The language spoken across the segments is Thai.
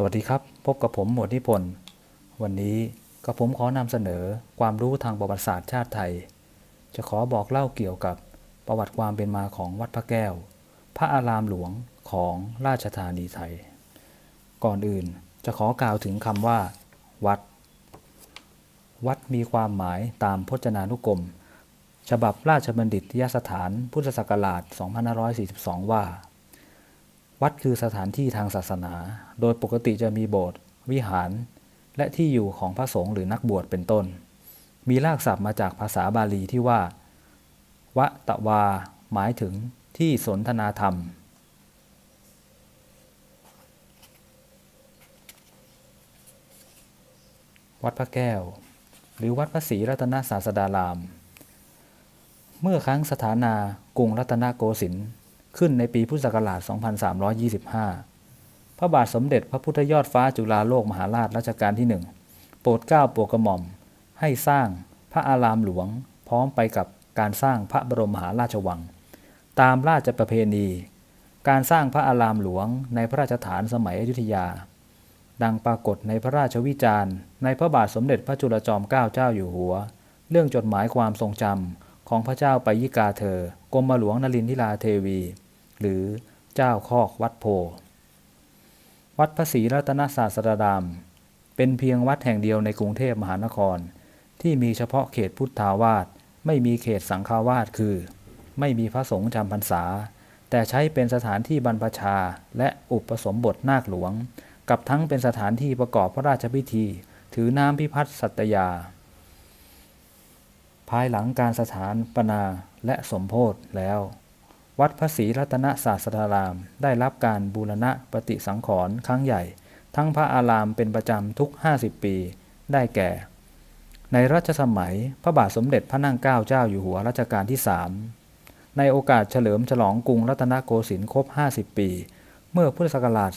สวัสดีครับ พบกับผมหมวดนิพนธ์วันนี้ก็ผมขอนำเสนอความรู้ทางประวัติศาสตร์ชาติไทย จะขอบอกเล่าเกี่ยวกับประวัติความเป็นมาของวัดพระแก้ว พระอารามหลวงของราชธานีไทย ก่อนอื่นจะขอกล่าวถึงคำว่า วัด วัดมีความหมายตามพจนานุกรม ฉบับราชบัณฑิตยสถานพุทธศักราช 2542 ว่า วัดคือสถานที่ทางศาสนา โดยปกติจะมีโบสถ์วิหาร และที่อยู่ของพระสงฆ์หรือนักบวชเป็นต้น มีรากศัพท์มาจากภาษาบาลีที่ว่าวะตะวา หมายถึงที่สนทนาธรรม วัดพระแก้ว หรือวัดพระศรีรัตนศาสดาราม เมื่อครั้งสถานากรุงรัตนโกสินทร์ ขึ้นในปีพุทธศักราช 2325 พระบาทสมเด็จพระพุทธยอดฟ้าจุฬาโลกมหาราชรัชกาลที่หนึ่งโปรดเกล้าโปรดกระหม่อม ให้สร้างพระอารามหลวง พร้อมไปกับการสร้างพระบรมมหาราชวัง ตามราชประเพณี การสร้างพระอารามหลวงในพระราชฐานสมัยอยุธยา ดังปรากฏในพระราชวิจารณ์ ในพระบาทสมเด็จพระจุลจอมเกล้าเจ้าอยู่หัว เรื่องจดหมายความทรงจำของพระเจ้าไปยิกาเธอ กรมหลวงนรินทิราเทวี หรือเจ้าคอกวัดโพ วัดพระศรีรัตนศาสดาราม เป็นเพียงวัดแห่งเดียวในกรุงเทพมหานคร ที่มีเฉพาะเขตพุทธาวาสไม่มีเขตสังฆาวาสคือ ไม่มีพระสงฆ์จำพรรษา แต่ใช้เป็นสถานที่บรรพชาและอุปสมบทนาคหลวง กับทั้งเป็นสถานที่ประกอบพระราชพิธี ถือน้ำพิพัฒน์สัตยา ภายหลังการสถานปนาและสมโพธแล้ว วัดพระศรีรัตนศาสดาราม ได้รับการบูรณะปฏิสังขรณ์ครั้งใหญ่ ทั้งพระอารามเป็นประจำทุก 50 ปี ได้แก่ ในรัชสมัยพระบาทสมเด็จพระนั่งเกล้าเจ้าอยู่หัวรัชกาลที่3ในโอกาสเฉลิมฉลองกรุงรัตนโกสินทร์ครบ 50 ปี เมื่อพุทธศักราช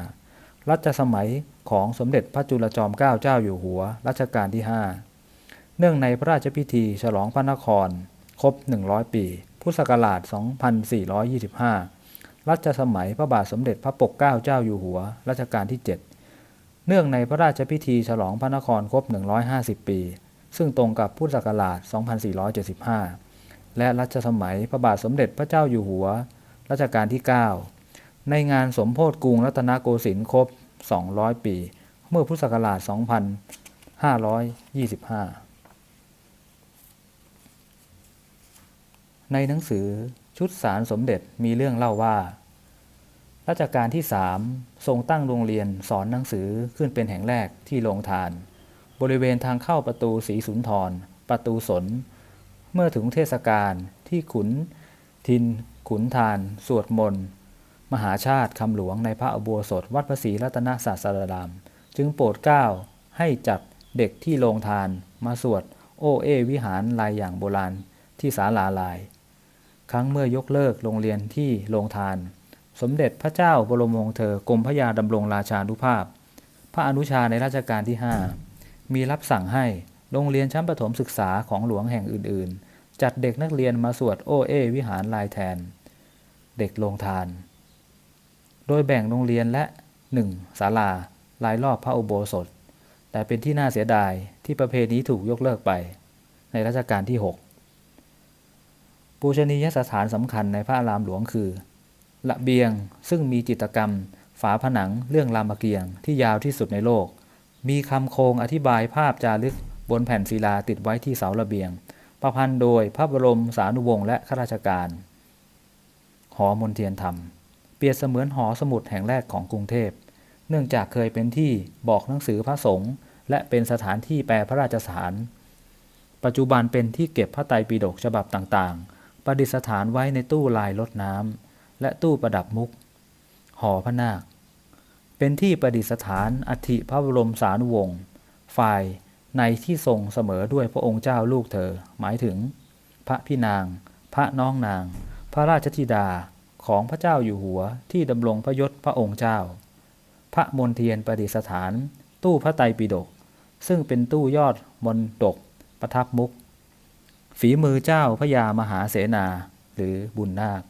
2375 รัชสมัยของสมเด็จพระจุลจอมเกล้าเจ้าอยู่หัวรัชกาลที่ 5 เนื่องในพระราชพิธีฉลองพระนคร ครบ 100 ปี พุทธศักราช 2425 รัชสมัยพระบาทสมเด็จพระปกเกล้าเจ้าอยู่หัว รัชกาลที่ 7 เนื่องในพระราชพิธีฉลองพระนครครบ 150 ปี ซึ่งตรงกับพุทธศักราช 2475 และรัชสมัยพระบาทสมเด็จพระเจ้าอยู่หัว รัชกาลที่ 9 ในงานสมโพธิกรุงรัตนโกสินทร์ครบ 200 ปี เมื่อพุทธศักราช 2525 ในหนังสือชุดสารสมเด็จมีเรื่องเล่าว่า รัชกาลที่สามทรงตั้งโรงเรียนสอนหนังสือขึ้นเป็นแห่งแรกที่โรงทาน บริเวณทางเข้าประตูศรีสุนทร ประตูสน เมื่อถึงเทศกาลที่ขุน ทิน ขุนทาน สวดมนต์ มหาชาติคำหลวงในพระอุโบสถวัดพระศรีรัตนศาสดาราม จึงโปรดเกล้าให้จัดเด็กที่โรงทานมาสวดโอเอวิหารลายอย่างโบราณที่ศาลาลาย ครั้งเมื่อยกเลิกโรงเรียนที่โรงทาน สมเด็จพระเจ้าบรมวงศ์เธอกรมพระยาดำรงราชานุภาพ พระอนุชาในรัชกาลที่ 5 มีรับสั่งให้โรงเรียนชั้นประถมศึกษาของหลวงแห่งอื่น ๆ จัดเด็กนักเรียนมาสวดโอเอวิหารลายแทน เด็กโรงทาน โดยแบ่งโรงเรียนและ 1. ศาลาลายรอบพระอุโบสถ แต่เป็นที่น่าเสียดายที่ประเพณีถูกยกเลิกไป ในรัชกาลที่ 6 ปูชนียสถานสำคัญในพระอารามหลวงคือ ระเบียงซึ่งมีจิตรกรรม ฝาผนังเรื่องรามเกียรติ์ที่ยาวที่สุดในโลก มีคำโครงอธิบายภาพจารึกบนแผ่นศิลาติดไว้ที่เสาระเบียง ประพันธ์โดยพระบรมสานุวงศ์และข้าราชการ หอมนเทียนธรรม เปรียบเสมือนหอสมุดแห่งแรกของกรุงเทพ เนื่องจากเคยเป็นที่บอกหนังสือพระสงฆ์และเป็นสถานที่แปลพระราชสานปัจจุบันเป็นที่เก็บพระไตรปิฎกฉบับต่างๆ ประดิษฐานไว้ในตู้ลายลดน้ำและตู้ประดับมุก หอพระนาค เป็นที่ประดิษฐานอัฐิพระบรมสานุวงศ์ฝ่ายในที่ทรงเสมอด้วยพระองค์เจ้าลูกเธอ หมายถึง พระพี่นาง พระน้องนาง พระราชธิดาของพระเจ้าอยู่หัวที่ดำรงพระยศพระองค์เจ้า พระมนเทียนประดิษฐาน ตู้พระไตรปิฎกซึ่งเป็นตู้ยอดมนดกประทับมุก ฝีมือเจ้าพระยามหาเสนาหรือบุญนาค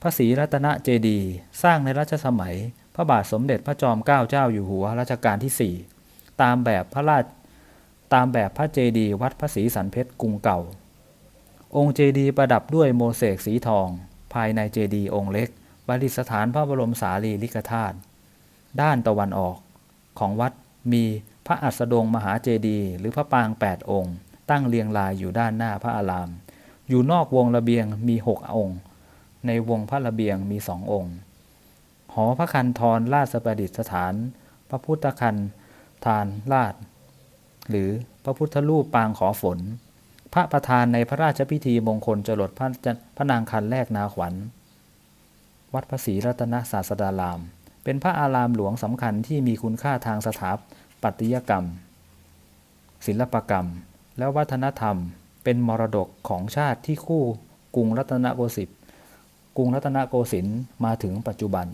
พระศรีรัตนเจดีย์สร้างในรัชสมัย พระบาทสมเด็จพระจอมเกล้าเจ้าอยู่หัวรัชกาลที่ 4 ตามแบบพระราชตามแบบพระเจดีย์วัดพระศรีสันเพชรกรุงเก่า องค์เจดีย์ประดับด้วยโมเสกสีทอง ภายในเจดีย์องค์เล็กประดิษฐานพระบรมสารีริกธาตุด้านตะวันออกของวัดมีพระอัสดงมหาเจดีย์หรือพระปางแปดองค์ ตั้งเรียงรายอยู่ด้านหน้าพระอาราม อยู่นอกวงระเบียงมีหกองค์ ในวงพระระเบียงมีสององค์ หอพระคันธรราชประดิษฐาน พระพุทธคันธานราช หรือพระพุทธรูปปางขอฝน พระประธานในพระราชพิธีมงคลจรดพระนพระนางคันแรกนาขวัญ วัดพระศรีรัตนศาสดาราม เป็นพระอารามหลวงสำคัญที่มีคุณค่าทางสถาปัตยกรรม ศิลปกรรม และวัฒนธรรม เป็นมรดกของชาติที่คู่กรุงรัตนโกสินทร์กรุงรัตนโกสินทร์มาถึงปัจจุบัน